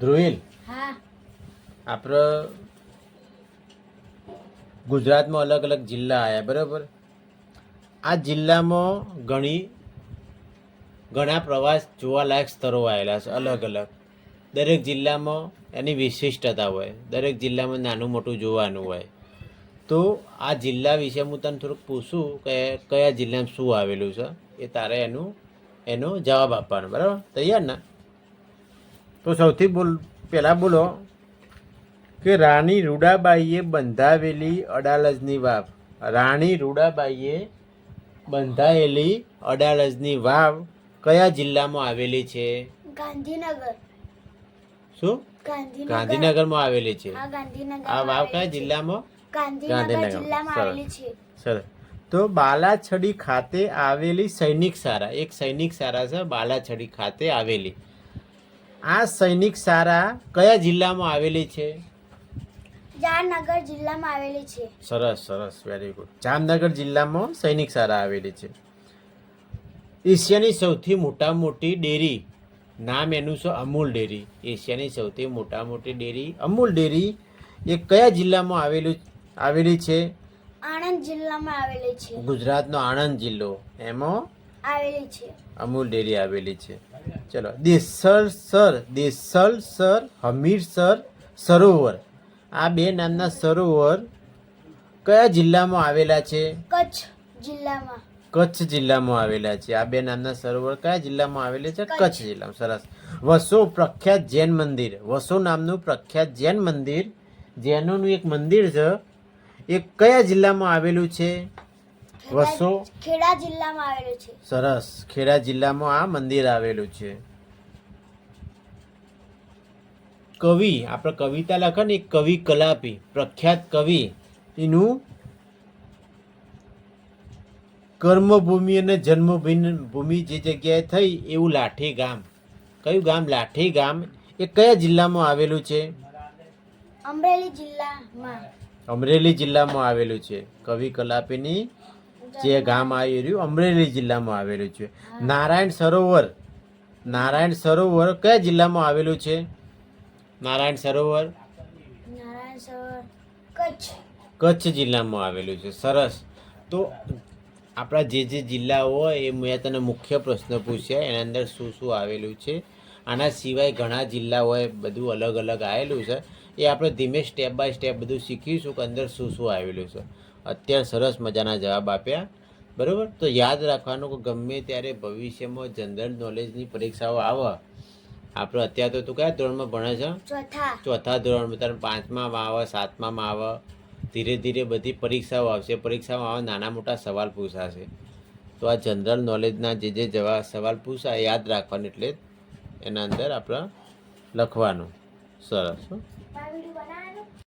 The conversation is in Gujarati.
ધ્રુવીલ આપણે ગુજરાતમાં અલગ અલગ જિલ્લા આવ્યા બરાબર? આ જિલ્લામાં ઘણી ઘણા પ્રવાસ જોવાલાયક સ્થળો આવેલા છે અલગ અલગ. દરેક જિલ્લામાં એની વિશિષ્ટતા હોય દરેક જિલ્લામાં નાનું મોટું જોવાનું હોય. તો આ જિલ્લા વિશે હું તને થોડુંક પૂછું કે કયા જિલ્લામાં શું આવેલું છે એ તારે એનું એનો જવાબ આપવાનો બરાબર? તૈયાર ને? તો સૌથી બોલ પહેલાં બોલો કે રાણી રૂડાબાઈએ બંધાવેલી અડાલજની વાવ. રાણી રૂડાબાઈએ બંધાયેલી અડાલજની વાવ કયા જિલ્લામાં આવેલી છે? ગાંધીનગર. શું? ગાંધીનગરમાં આવેલી છે. આ વાવ કયા જિલ્લામાં? ગાંધીનગર. સરસ. સરસ. તો બાલાછડી ખાતે આવેલી સૈનિક શાળા. એક સૈનિક શાળા છે બાલાછડી ખાતે આવેલી. આ સૈનિક શાળા કયા જિલ્લામાં આવેલી છે? જામનગર જિલ્લામાં આવેલી છે. સરસ સરસ વેરી ગુડ જામનગર જિલ્લામાં સૈનિક શાળા આવેલી છે. એશિયાની સૌથી મોટા મોટી ડેરી નામ એનું છે અમૂલ ડેરી. એશિયાની સૌથી મોટા મોટી ડેરી અમૂલ ડેરી એ કયા જિલ્લામાં આવેલું આવેલી છે? આણંદ જિલ્લામાં આવેલી છે. ગુજરાતનો આણંદ જિલ્લો. એમાં આવેલી છે. અમૂલ ડેરી આવેલી છે. ચલો. દેસલ સર દેસલ સર હમીરસર સરોવર. આ બે નામના સરોવર કયા જિલ્લામાં આવેલા છે? કચ્છ જિલ્લામાં. કચ્છ જિલ્લામાં આવેલા છે. આ બે નામના સરોવર કયા જિલ્લામાં આવેલા છે? કચ્છ જિલ્લામાં. સરસ. વસો પ્રખ્યાત જૈન મંદિર. વસો નામનું પ્રખ્યાત જૈન મંદિર. જૈનોનું એક મંદિર છે. એ કયા જિલ્લામાં આવેલું છે? વસો ખેડા જિલ્લામાં આવેલું છે. સરસ. ખેડા જિલ્લામાં આ મંદિર આવેલું છે. કવિ આપણે કવિતા લખે ને કવિ કલાપી પ્રખ્યાત કવિ. એનું કર્મભૂમિ અને જન્મભૂમિ ભૂમિ જે જગ્યાએ થઈ એવું લાઠી ગામ કયું ગામ? લાઠી ગામ એ કયા જિલ્લામાં આવેલું છે? અમરેલી જિલ્લામાં. અમરેલી જિલ્લામાં આવેલું છે. કવિ કલાપીની જે ગામ આવી રહ્યું અમરેલી જિલ્લામાં આવેલું છે. નારાયણ સરોવર નારાયણ સરોવર કયા જિલ્લામાં આવેલું છે? નારાયણ સરોવર? કચ્છ. કચ્છ જિલ્લામાં આવેલું છે. સરસ. તો આપણા જે જે જિલ્લા હોય એ મેં તને મુખ્ય પ્રશ્ન પૂછ્યા એના અંદર શું શું આવેલું છે? આના સિવાય ઘણા જિલ્લા હોય બધું અલગ અલગ આવેલું છે. એ આપણે ધીમે સ્ટેપ બાય સ્ટેપ બધું શીખીશું કે અંદર શું શું આવેલું છે. અત્યારે સરસ મજાના જવાબ આપ્યા. બરાબર? તો યાદ રાખવાનું કે ગમે ત્યારે ભવિષ્યમાં જનરલ નોલેજની પરીક્ષાઓ આવે આપણે અત્યારે તો તું કયા ધોરણમાં ભણે છે? ચોથા. ધોરણમાં તારે પાંચમામાં આવે સાતમામાં આવે ધીરે ધીરે બધી પરીક્ષાઓ આવશે. પરીક્ષામાં આવે નાના મોટા સવાલ પૂછાશે. તો આ જનરલ નોલેજના જે જે જવા સવાલ પૂછાય યાદ રાખવાનું એટલે એના અંદર આપણે લખવાનું. સરસ.